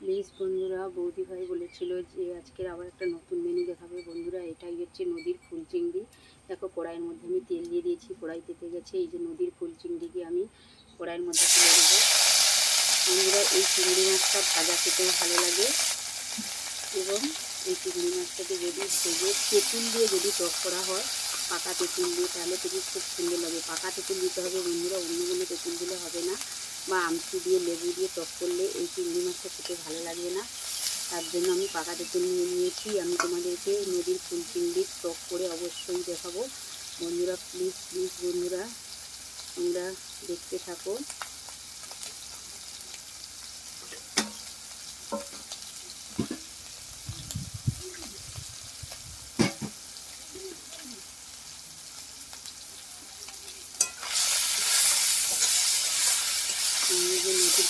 Please বন্ধুরা, বৌদি ভাই বলেছিল যে আজকের আবার একটা নতুন মেনু দেখাবে। বন্ধুরা, এটাই হচ্ছে নদীর ফুল চিংড়ি। দেখো, কড়াইয়ের মধ্যে আমি তেল দিয়ে দিয়েছি, কড়াই তেতে গেছে এই যে নদীর ফুল চিংড়িকে আমি কড়াইয়ের মধ্যে তুলে দেবো। বন্ধুরা, এই চিংড়ি মাছটা ভাজা খেতেও ভালো লাগে এবং এই চিংড়ি মাছটাকে যদি ভেজে তেঁতুল দিয়ে যদি টক করা হয়, পাকা তেঁতুল দিয়ে, তাহলে কিন্তু খুব সুন্দর লাগে। পাকা তেঁতুল দিতে হবে বন্ধুরা, অন্য কোনো তেঁতুল দিলে হবে বা আমচি দিয়ে, লেবু দিয়ে টক করলে এই চিংড়ি মাছটা খেতে ভালো লাগবে না। তার জন্য আমি পাকা তেঁতুল নিয়ে নিয়েছি। আমি তোমাদেরকে নদীর ফুল চিংড়ির টক করে অবশ্যই দেখাবো। বন্ধুরা প্লিজ প্লিজ বন্ধুরা, তোমরা দেখতে থাকো।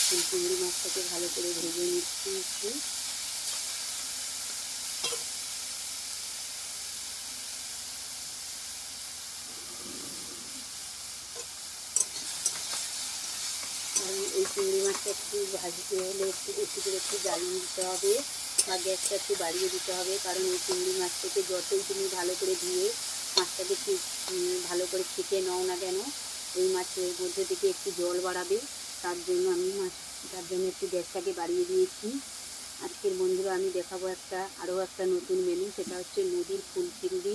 চিংড়ি মাছটাকে ভালো করে ভেজে নিচ্ছি একটু। এই চিংড়ি মাছটা একটু ভাজতে হলে একটু বেশি করে একটু জ্বালিয়ে দিতে হবে, বা গ্যাসটা একটু বাড়িয়ে দিতে হবে, কারণ এই চিংড়ি মাছটাকে যতই তুমি ভালো করে ধুয়ে মাছটাকে ভালো করে ছেঁকে নাও না কেন, ওই মাছের মধ্যে থেকে একটু জল বাড়াবে। তার জন্য আমি তার জন্য একটু গ্যাসটাকে বাড়িয়ে দিয়েছি। আজকের বন্ধুরা আমি দেখাবো একটা, আরও একটা নতুন মেনু সেটা হচ্ছে নদীর ফুল চিংড়ি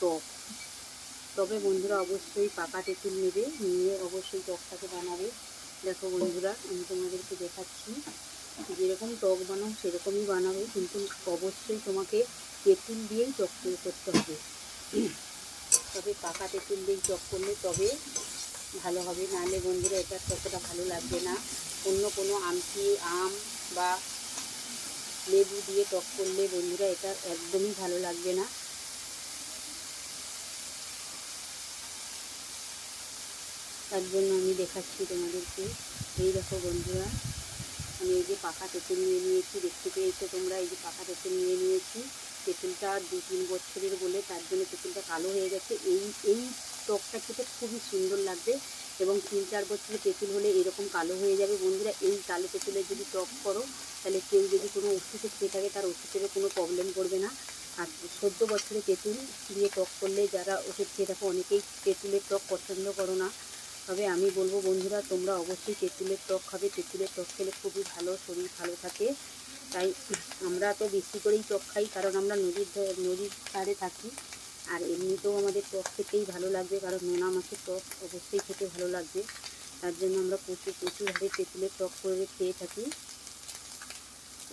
টক। তবে বন্ধুরা অবশ্যই পাকা তেঁতুল নেবে, নিয়ে অবশ্যই টকটাকে বানাবে। দেখো বন্ধুরা, আমি তোমাদেরকে দেখাচ্ছি। যেরকম টক বানাও, সেরকমই বানাবে, কিন্তু অবশ্যই তোমাকে তেঁতুল দিয়েই টক করতে হবে। তবে পাকা তেঁতুল দিয়েই টক করলে তবে ভালো হবে। নাহলে বন্ধুরা, এটা ততটা ভালো লাগবে না। অন্য কোনো আমটি আম বা লেবু দিয়ে টক করলে বন্ধুরা, এটা একদমই ভালো লাগবে না। তার জন্য আমি দেখাচ্ছি তোমাদেরকে। এই দেখো বন্ধুরা, আমি এই যে পাকা তেঁতুল নিয়ে নিয়েছি, দেখতে পেয়েছ তোমরা? এই যে পাকা তেঁতুল নিয়ে নিয়েছি। তেঁতুলটা দু তিন বছরের বলে, তার জন্য তেঁতুলটা কালো হয়ে গেছে। এই এই টকটা খেতে খুবই সুন্দর লাগবে এবং তিন চার বছরের তেঁতুল হলে এরকম কালো হয়ে যাবে। বন্ধুরা, এই কালো তেঁতুলের যদি টক করো, তাহলে কেউ যদি কোনো ওষুধে খেয়ে থাকে, তার ওষুধের কোনো প্রবলেম করবে না। আর চোদ্দ বছরে তেঁতুল দিয়ে টক করলে যারা ওষুধ খেয়ে থাকো, অনেকেই তেঁতুলের টক পছন্দ করো না। তবে আমি বলব, বন্ধুরা, তোমরা অবশ্যই তেঁতুলের টক খাবে। তেঁতুলের টক খেলে খুবই ভালো শরীর ভালো থাকে। তাই আমরা তো বেশি করেই টক খাই, কারণ আমরা নদীর নদীর ধারে থাকি। আর এমনিতেও আমাদের টক খেতেই ভালো লাগবে, কারণ নোনা মাছের টক অবশ্যই খেতে ভালো লাগবে। তার জন্য আমরা প্রচুর প্রচুরভাবে তেঁতুলের টক করে খেয়ে থাকি।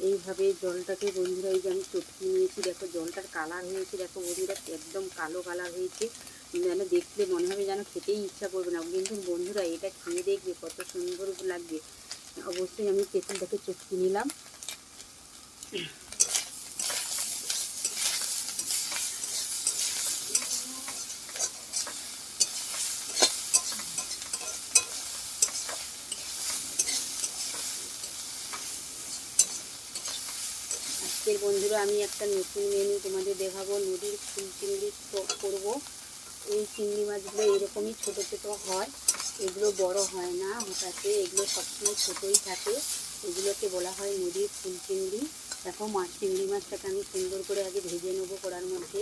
এইভাবে জলটাকে বন্ধুরা, এই যে আমি চটকি নিয়েছি, দেখো জলটার কালার হয়েছে, দেখো বন্ধুরা একদম কালো কালার হয়েছে। যেন দেখলে মনে হবে যেন খেতেই ইচ্ছা করবে না। কিন্তু বন্ধুরা, এটা খেয়ে দেখবে কত সুন্দর লাগবে। অবশ্যই আমি তেঁতুলটাকে চটকি নিলাম। বন্ধুরা, আমি একটা নতুন মেনু তোমাদের দেখাবো। নদীর ফুল চিংড়ি করব। এই চিংড়ি মাছগুলো এরকমই ছোট ছোট হয়। এগুলো বড় হয় না, হঠাৎ এগুলো সবসময় ছোটোই থাকে। এগুলোকে বলা হয় নদীর ফুল চিংড়ি। দেখো, মাছ চিংড়ি মাছটাকে আমি সুন্দর করে আগে ভেজে নেব কড়ার মধ্যে।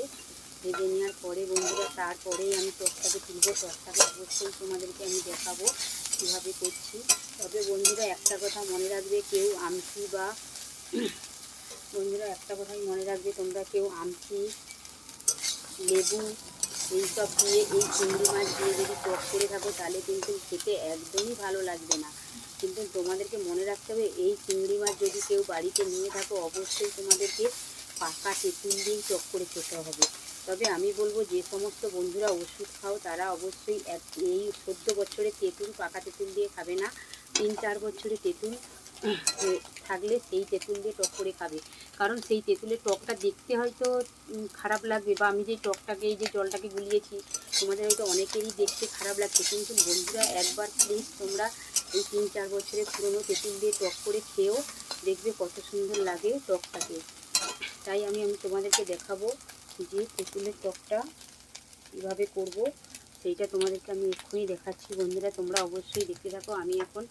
ভেজে নেওয়ার পরে বন্ধুরা, তারপরেই আমি টকটাকে তুলবো। টকটাকে অবশ্যই তোমাদেরকে আমি দেখাবো কীভাবে করছি। তবে বন্ধুরা, একটা কথা মনে রাখবে, কেউ আমচি বা বন্ধুরা, একটা কথাই মনে রাখবে, তোমরা কেউ আমচি লেবু এইসব দিয়ে এই চিংড়ি মাছ দিয়ে যদি টক করে থাকো, তাহলে কিন্তু খেতে একদমই ভালো লাগবে না। কিন্তু তোমাদেরকে মনে রাখতে হবে, এই চিংড়ি মাছ যদি কেউ বাড়িতে নিয়ে থাকো, অবশ্যই তোমাদেরকে পাকা তেঁতুল দিয়েই টক করে খেতে হবে। তবে আমি বলব, যে সমস্ত বন্ধুরা ওষুধ খাও, তারা অবশ্যই এক- এই চোদ্দ বছরে তেঁতুল পাকা তেঁতুল দিয়ে খাবে না। তিন, চার বছরে তেঁতুল থাকলে সেই তেঁতুল দিয়ে টক করে খাবে। কারণ সেই তেঁতুলের টকটা দেখতে হয়তো খারাপ লাগবে বা আমি যে টকটাকে, এই যে জলটাকে গুলিয়েছি, তোমাদের হয়তো অনেকেরই দেখতে খারাপ লাগছে। কিন্তু বন্ধুরা, একবার প্লিজ তোমরা এই তিন চার বছরের পুরনো তেঁতুল দিয়ে টক করে খেয়েও দেখবে কত সুন্দর লাগে টকটাকে। তাই আমি আমি তোমাদেরকে দেখাবো যে তেঁতুলের টকটা কীভাবে করব। সেইটা তোমাদেরকে আমি এক্ষুনি দেখাচ্ছি। বন্ধুরা, তোমরা অবশ্যই দেখতে থাকো। আমি এখন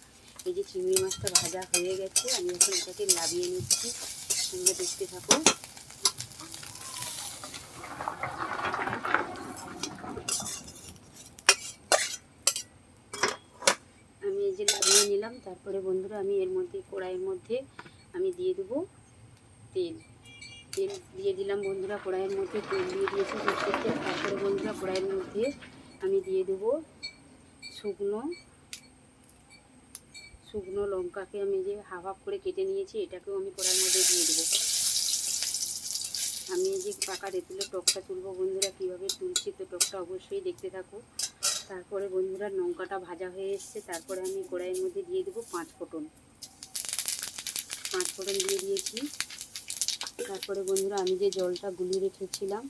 এই যে চিংড়ি মাছটা ভাজা হয়ে গেছে, আমি এখন এটাকে লাভিয়ে নিচ্ছি। তোমরা দেখতে থাকো আমি এই যে লাগিয়ে নিলাম, তারপরে বন্ধুরা আমি এর মধ্যে, কড়াইয়ের মধ্যে আমি দিয়ে দেবো তেল। তেল দিয়ে দিলাম বন্ধুরা, কড়াইয়ের মধ্যে তেল দিয়ে দিয়েছি তারপরে বন্ধুরা কড়াইয়ের মধ্যে আমি দিয়ে দেবো শুকনো শুকনো লঙ্কাকে আমি যে হাফ হাফ করে কেটে নিয়েছি, এটাকেও আমি কড়াইয়ের মধ্যে দিয়ে দেবো। আমি যে পাকা তেঁতুলের টকটা তুলবো, বন্ধুরা কীভাবে তুলছি তো টকটা অবশ্যই দেখতে থাকো। তারপরে বন্ধুরা লঙ্কাটা ভাজা হয়ে এসছে, তারপরে আমি কড়াইয়ের মধ্যে দিয়ে দেবো পাঁচ ফোটন পাঁচ ফোটন দিয়ে দিয়েছি। তারপরে বন্ধুরা আমি যে জলটা গুলিয়ে রেখেছিলাম,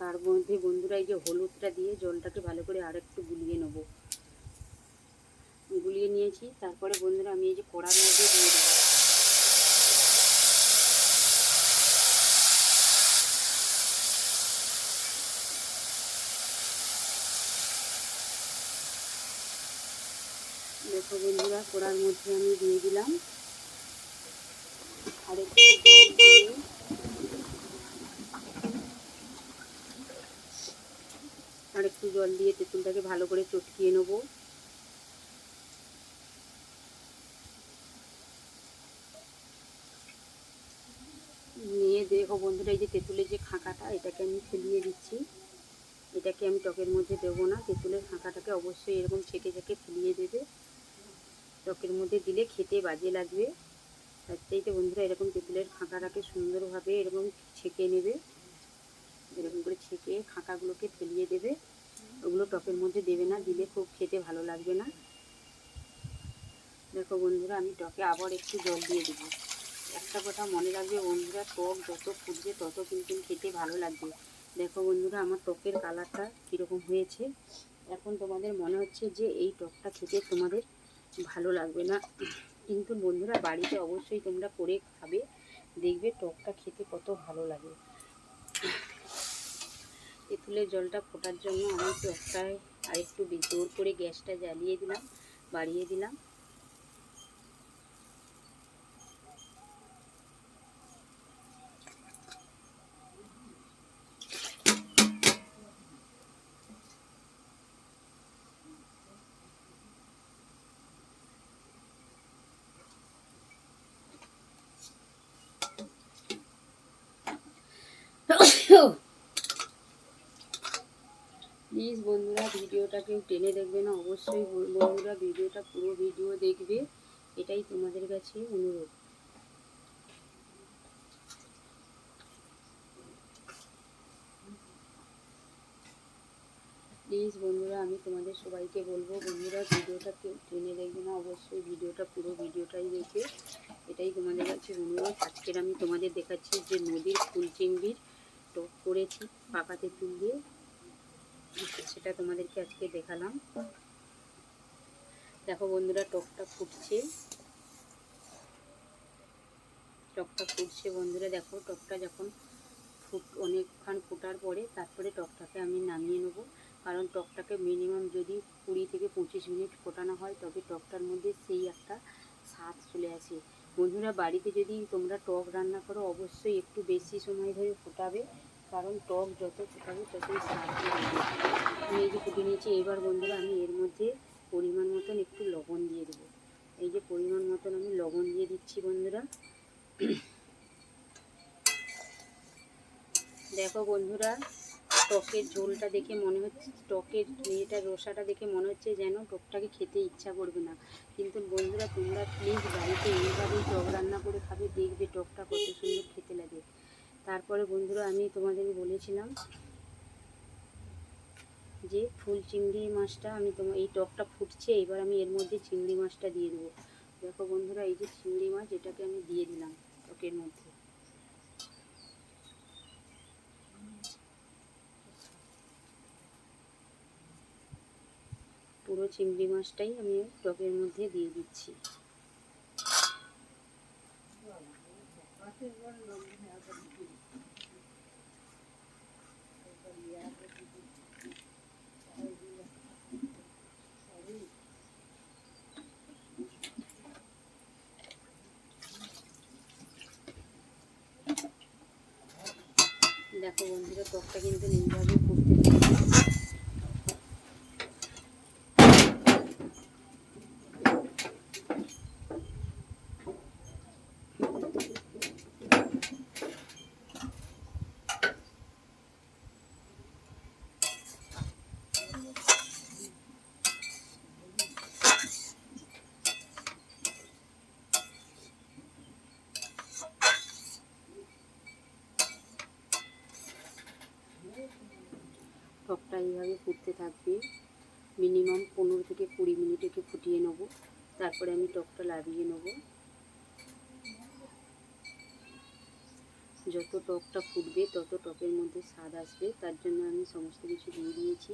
তার মধ্যে বন্ধুরা এই যে হলুদটা দিয়ে জলটাকে ভালো করে আরেকটু গুলিয়ে নেব। গুলিয়ে নিয়েছি। তারপরে বন্ধুরা আমি এই যে কড়ার মধ্যে দিয়ে দেবো। দেখো বন্ধুরা, কড়ার মধ্যে আমি দিয়ে দিলাম আর আর একটু জল দিয়ে তেঁতুলটাকে ভালো করে চটকিয়ে নেব নিয়ে দেখো বন্ধুরা, এই যে তেঁতুলের যে খাঁকাটা, এটাকে আমি ফেলিয়ে দিচ্ছি। এটাকে আমি টকের মধ্যে দেবো না। তেঁতুলের খাঁকাটাকে অবশ্যই এরকম ছেঁকে ছেঁকে ফেলিয়ে দেবে। টকের মধ্যে দিলে খেতে বাজে লাগবে। তার চাইতে বন্ধুরা, এরকম তেঁতুলের খাঁকাটাকে সুন্দরভাবে এরকম ছেঁকে নেবে। এরকম করে ছেঁকে খাঁকাগুলোকে ফেলিয়ে দেবে। ওগুলো টকের মধ্যে দেবে না, দিলে খুব খেতে ভালো লাগবে না। দেখো বন্ধুরা, আমি টকে আবার একটু জল দিয়ে দেবো। একটা কথা মনে রাখবে বন্ধুরা, টক যত ফুটবে তত কিন্তু খেতে ভালো লাগবে। দেখো বন্ধুরা, আমার টকের কালারটা কীরকম হয়েছে। এখন তোমাদের মনে হচ্ছে যে এই টকটা খেতে তোমাদের ভালো লাগবে না। কিন্তু বন্ধুরা, বাড়িতে অবশ্যই তোমরা করে খাবে। দেখবে টকটা খেতে কত ভালো লাগে। তেঁতুলের জলটা ফোটার জন্য আমি টকটায় আরেকটু জোর করে গ্যাসটা জ্বালিয়ে দিলাম, বাড়িয়ে দিলাম। প্লিজ বন্ধুরা ভিডিওটা কেউ টেনে দেখবে না, অবশ্যই বন্ধুরা ভিডিওটা পুরো ভিডিও দেখবে, এটাই তোমাদের কাছে অনুরোধ। প্লিজ বন্ধুরা, আমি তোমাদের সবাইকে বলব, বন্ধুরা ভিডিওটা কেউ টেনে দেখবে না, অবশ্যই ভিডিওটা পুরো ভিডিওটাই দেখবে, এটাই তোমাদের কাছে অনুরোধ। আজকের আমি তোমাদের দেখাচ্ছি যে নদীর ফুল চিংড়ির টক করেছি, পাকাতে তুল দিয়ে সেটা তোমাদেরকে আজকে দেখালাম। দেখো বন্ধুরা, টকটা ফুটছে। টকটা ফুটছে বন্ধুরা, দেখো টকটা যখন ফুট, অনেকক্ষণ ফোটার পরে তারপরে টকটাকে আমি নামিয়ে নেব। কারণ টকটাকে মিনিমাম যদি কুড়ি থেকে পঁচিশ মিনিট ফোটানো হয়, তবে টকটার মধ্যে সেই একটা স্বাদ চলে আসে। বন্ধুরা, বাড়িতে যদি তোমরা টক রান্না করো, অবশ্যই একটু বেশি সময় ধরে ফোটাবে। কারণ টক যত ফোটাবে ততই আমি এই যে ফুটে নিয়েছি এবার বন্ধুরা আমি এর মধ্যে পরিমাণ মতন একটু লবণ দিয়ে দেবো। এই যে পরিমাণ মতন আমি লবণ দিয়ে দিচ্ছি বন্ধুরা। দেখো বন্ধুরা, টকের ঝোলটা দেখে মনে হচ্ছে, টকের ইয়েটা, রসাটা দেখে মনে হচ্ছে যেন টকটাকে খেতে ইচ্ছা করবে না। কিন্তু বন্ধুরা, তোমরা প্লিজ বাড়িতে এইভাবেই টক রান্না করে খাবে, দেখবে টকটা কত সুন্দর খেতে লাগে। তারপরে বন্ধুরা আমি তোমাদের বলেছিলাম যে ফুল চিংড়ি মাছটা আমি তোমার এই টকটা ফুটছে, এবার আমি এর মধ্যে চিংড়ি মাছটা দিয়ে দেবো। দেখো বন্ধুরা, এই যে চিংড়ি মাছ, এটাকে আমি দিয়ে দিলাম টকের মধ্যে। পুরো চিংড়ি মাছটাই আমি টকের মধ্যে দিয়ে দিচ্ছি। দেখো বন্ধুরা টকটা কিন্তু এইভাবে করতে থাকবে। টকটা এইভাবে ফুটতে থাকবে। মিনিমাম পনেরো থেকে কুড়ি মিনিট একে ফুটিয়ে নেব। তারপরে আমি টকটা লাভিয়ে নেব। যত টকটা ফুটবে, তত টকের মধ্যে স্বাদ আসবে। তার জন্য আমি সমস্ত কিছু দিয়ে দিয়েছি।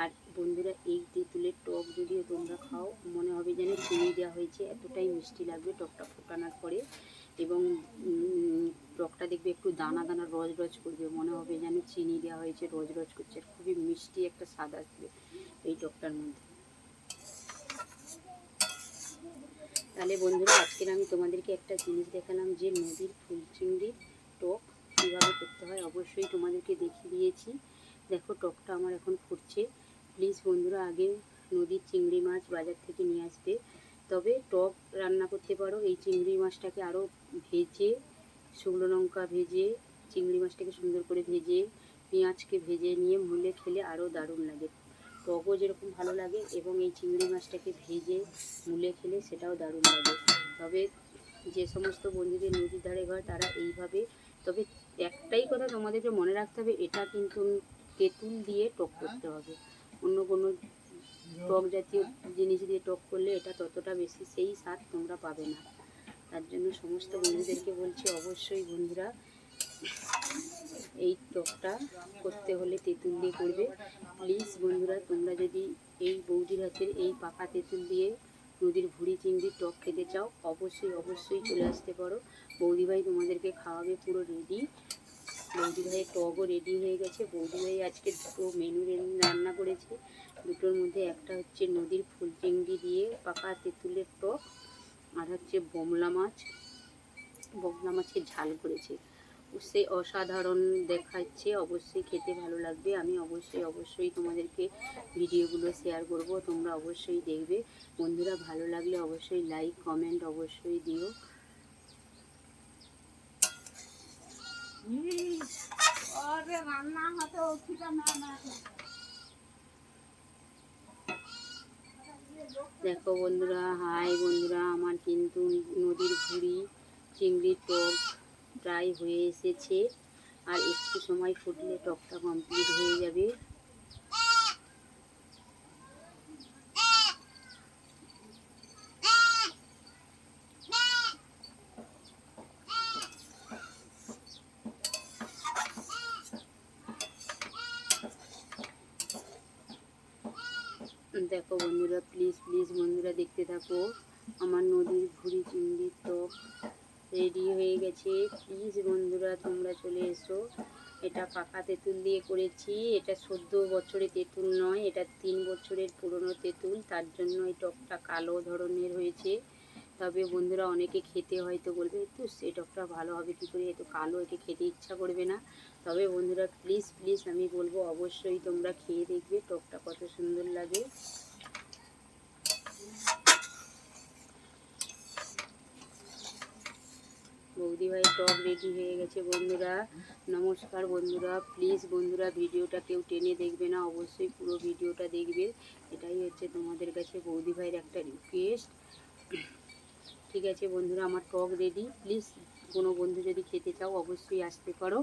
আর বন্ধুরা, এই তেঁতুলের টক যদিও তোমরা খাও, মনে হবে যেন চিনি দেওয়া হয়েছে। এতটাই মিষ্টি লাগবে টকটা ফোটানোর পরে। এবং টকটা দেখবে একটু দানা দানা রজ রজ করবে, মনে হবে যেন চিনি দেওয়া হয়েছে, রজ রজ করছে। খুবই মিষ্টি একটা স্বাদ আসবে এই টকটার মধ্যে। তাহলে বন্ধুরা, আজকের আমি তোমাদেরকে একটা জিনিস দেখালাম যে নদীর ফুল চিংড়ির টক কীভাবে করতে হয়, অবশ্যই তোমাদেরকে দেখিয়ে দিয়েছি। দেখো, টকটা আমার এখন ফুটছে। প্লিজ বন্ধুরা, আগে নদীর চিংড়ি মাছ বাজার থেকে নিয়ে আসবে। তবে টক রান্না করতে পারো। এই চিংড়ি মাছটাকে আরও ভেজে, শুকনো লঙ্কা ভেজে, চিংড়ি মাছটাকে সুন্দর করে ভেজে, পেঁয়াজকে ভেজে নিয়ে মুলে খেলে আরও দারুণ লাগে। টকও যেরকম ভালো লাগে এবং এই চিংড়ি মাছটাকে ভেজে মুলে খেলে সেটাও দারুণ লাগে। তবে যে সমস্ত বন্ধুদের নদীর ধারে ঘর তারা এইভাবে, তবে একটাই কথা তোমাদেরকে মনে রাখতে হবে, এটা কিন্তু তেঁতুল দিয়ে টক করতে হবে। অন্য কোনো টক জাতীয় জিনিস দিয়ে টক করলে এটা ততটা বেশি সেই স্বাদ তোমরা পাবে না। তার জন্য সমস্ত বন্ধুদেরকে বলছি, অবশ্যই বন্ধুরা এই টকটা করতে হলে তেঁতুল দিয়ে করবে। প্লিজ বন্ধুরা, তোমরা যদি এই বৌদির হাতের এই পাকা তেঁতুল দিয়ে নদীর ভুড়ি চিংড়ির টক খেতে চাও, অবশ্যই অবশ্যই চলে আসতে পারো। বৌদিভাই তোমাদেরকে খাওয়াবে পুরো রেডি বৌদি ভাইয়ের টকও রেডি হয়ে গেছে। বৌদি ভাই আজকে দুটো মেনু রান্না করেছে। দুটোর মধ্যে একটা হচ্ছে নদীর ফুল চিংড়ি দিয়ে পাকা তেঁতুলের টক, আর হচ্ছে বোমলা মাছ। বোমলা মাছের ঝাল করেছে। সে অসাধারণ দেখাচ্ছে, অবশ্যই খেতে ভালো লাগবে। আমি অবশ্যই অবশ্যই তোমাদেরকে ভিডিওগুলো শেয়ার করব, তোমরা অবশ্যই দেখবে। বন্ধুরা, ভালো লাগলে অবশ্যই লাইক কমেন্ট অবশ্যই দিও। দেখো বন্ধুরা, হাই বন্ধুরা, আমার কিন্তু নদীর ঘুড়ি চিংড়ির টক প্রায় হয়ে এসেছে। আর একটু সময় ফুটলে টকটা কমপ্লিট হয়ে যাবে দেখো বন্ধুরা প্লিজ বন্ধুরা দেখতে থাকো। আমার নদীর ভুড়ি চিংড়ির টক রেডি হয়ে গেছে। প্লিজ বন্ধুরা, তোমরা চলে এসো। এটা পাকা তেঁতুল দিয়ে করেছি। এটা চোদ্দ বছরের তেঁতুল নয়, এটা তিন বছরের পুরনো তেঁতুল। তার জন্য এই টকটা কালো ধরনের হয়েছে। তবে বন্ধুরা, অনেকে খেতে হয়তো বলবে তো সে টকটা ভালো হবে, কী করে? এত কালো, একে খেতে ইচ্ছা করবে না। তবে বন্ধুরা, প্লিজ প্লিজ আমি বলব, অবশ্যই তোমরা খেয়ে দেখবে টকটা কত সুন্দর লাগে। বৌদি ভাই টক রেডি হয়ে গেছে বন্ধুরা। নমস্কার বন্ধুরা। প্লিজ বন্ধুরা, ভিডিওটা কেউ টেনে দেখবে না, অবশ্যই পুরো ভিডিওটা দেখবে। এটাই হচ্ছে তোমাদের কাছে বৌদি ভাইয়ের একটা রিকোয়েস্ট ঠিক আছে বন্ধুরা, আমার টক রেডি। প্লিজ কোনো বন্ধু যদি খেতে চাও, অবশ্যই আসতে পারো।